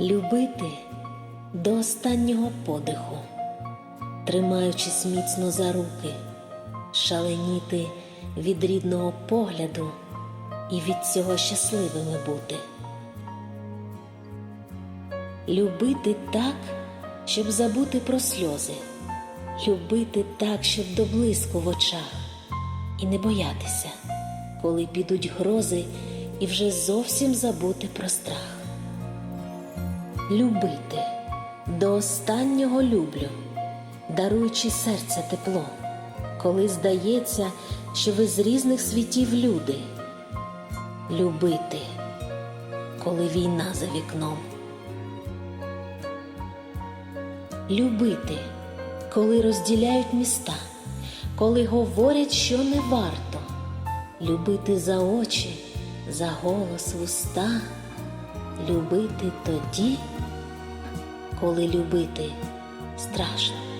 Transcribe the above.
любити до останнього подиху, тримаючись міцно за руки, шаленіти від рідного погляду і від цього щасливими бути. Любити так, щоб забути про сльози, любити так, щоб до блиску в очах, і не боятися, коли підуть грози, і вже зовсім забути про страх. Любити до останнього люблю, даруючи серце тепло, коли здається, що ви з різних світів люди. Любити, коли війна за вікном. Любити, коли розділяють міста, коли говорять, що не варто, любити за очі, за голос вуста, любити тоді, коли любити страшно.